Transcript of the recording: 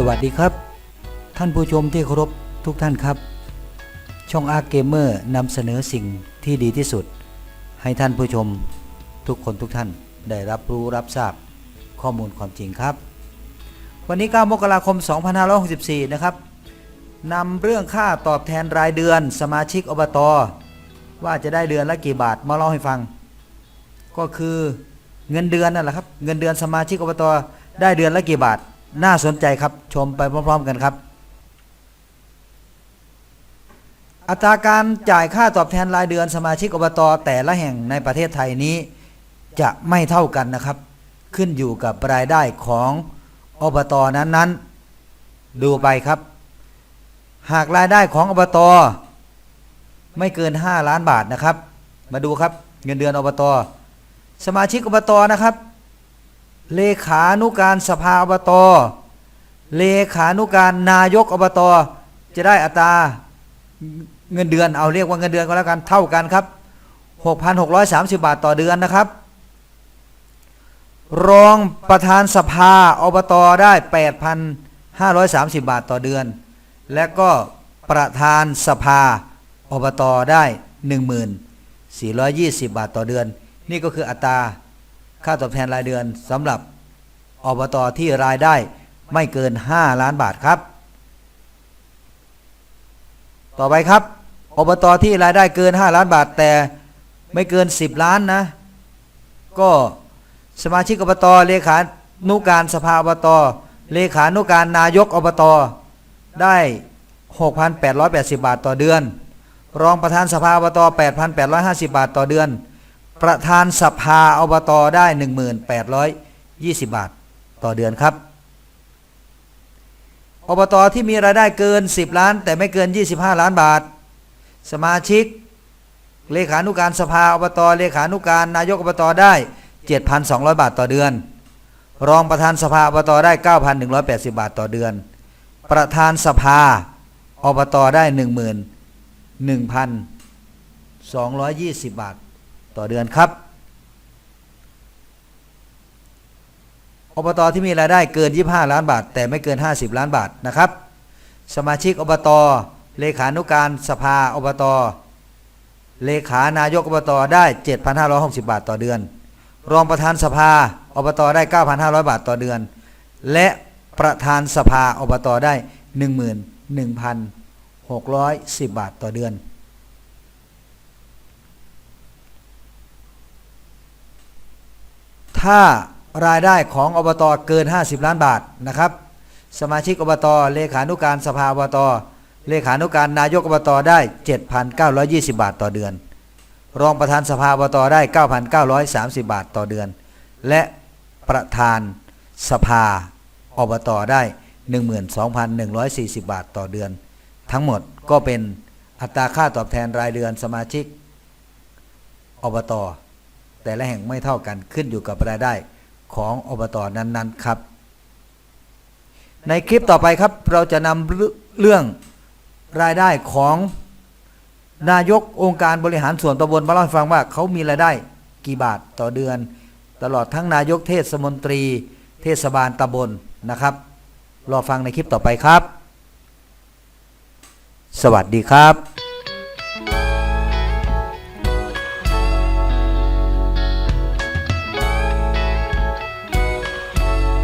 สวัสดีครับ ท่านผู้ชมที่เคารพทุกท่านครับ ช่องอาร์เกมเมอร์นำเสนอสิ่งที่ดีที่สุด ให้ท่านผู้ชมทุกคนทุกท่านได้รับรู้รับทราบข้อมูลความจริงครับ วันนี้ 9 มกราคม 2564 นะครับนำเรื่องค่าตอบแทนรายเดือนสมาชิกอบตว่าจะได้เดือนละกี่บาทมาเล่าให้ฟัง ก็คือเงินเดือนนั่นแหละครับ เงินเดือนสมาชิกอบตได้เดือนละกี่บาท น่าสนใจครับชมไปพร้อม ๆ กันครับ อัตราการจ่ายค่าตอบแทนรายเดือนสมาชิกอบตแต่ละแห่งในประเทศไทยนี้ จะไม่เท่ากันนะครับ ขึ้นอยู่กับรายได้ของอบตนั้นๆ ดูไปครับ หากรายได้ของอบตไม่เกิน 5 ล้านบาทนะครับ มาดูครับ เงินเดือนอบตสมาชิกอบตนะครับ เลขานุการสภาอบต เลขานุการนายกอบต จะได้อัตราเงินเดือนเอาเรียกว่าเงินเดือนก็แล้วกันเท่ากันครับ 6,630 บาทต่อเดือนนะครับ รองประธานสภาอบตได้ 8,530 บาทต่อเดือน และก็ประธานสภาอบตได้ 1420 บาทต่อเดือน นี่ก็คืออัตรา ค่าตอบแทนรายเดือนสำหรับอบตที่รายได้ไม่เกิน 5 ล้านบาทครับ ต่อไปครับอบตที่รายได้เกิน 5 ล้านบาท แต่ไม่เกิน 10 ล้านนะ ก็สมาชิกอบตเลขานุการสภาอบตเลขานุการนายกอบตได้ 6,880 บาทต่อเดือน รองประธานสภาอบตอ8,850 บาทต่อเดือน ประธานสภาอบตได้ 1,820 บาท ต่อเดือนครับ อบตที่มีรายได้เกิน 10 ล้าน แต่ไม่เกิน 25 ล้านบาท สมาชิก เลขานุการสภาอบตเลขานุการนายกอบตได้ 7,200 บาทต่อเดือน รองประธานสภาอบตได้ 9,180 บาทต่อเดือน ประธานสภาอบตได้ 11,220 บาท ต่อเดือนครับ อบตที่มีรายได้เกิน 25 ล้านบาท แต่ไม่เกิน 50 ล้านบาทนะครับ สมาชิกอบต เลขานุการสภาอบต เลขานายกอบตได้ 7,560 บาทต่อเดือน รองประธานสภาอบตได้ 9,500 บาทต่อเดือน และประธานสภาอบตได้ 11,610 บาทต่อเดือน ถ้ารายได้ของอบตเกิน 50 ล้านบาทนะครับ สมาชิกอบตเลขานุการสภาอบตเลขานุการนายกอบตได้ 7,920 บาทต่อเดือน รองประธานสภาอบตได้ 9,930 บาทต่อเดือน และประธานสภาอบตได้ 12,140 บาทต่อเดือน ทั้งหมดก็เป็นอัตราค่าตอบแทนรายเดือนสมาชิกอบต แต่ละแห่งไม่เท่ากันขึ้นอยู่กับรายได้ของอบตนั้นๆครับ ในคลิปต่อไปครับเราจะนำเรื่องรายได้ของนายกองค์การบริหารส่วนตำบลมาเล่าให้ฟังว่าเขามีรายได้กี่บาทต่อเดือน ตลอดทั้งนายกเทศมนตรี เทศบาลตำบลนะครับ รอฟังในคลิปต่อไปครับ สวัสดีครับ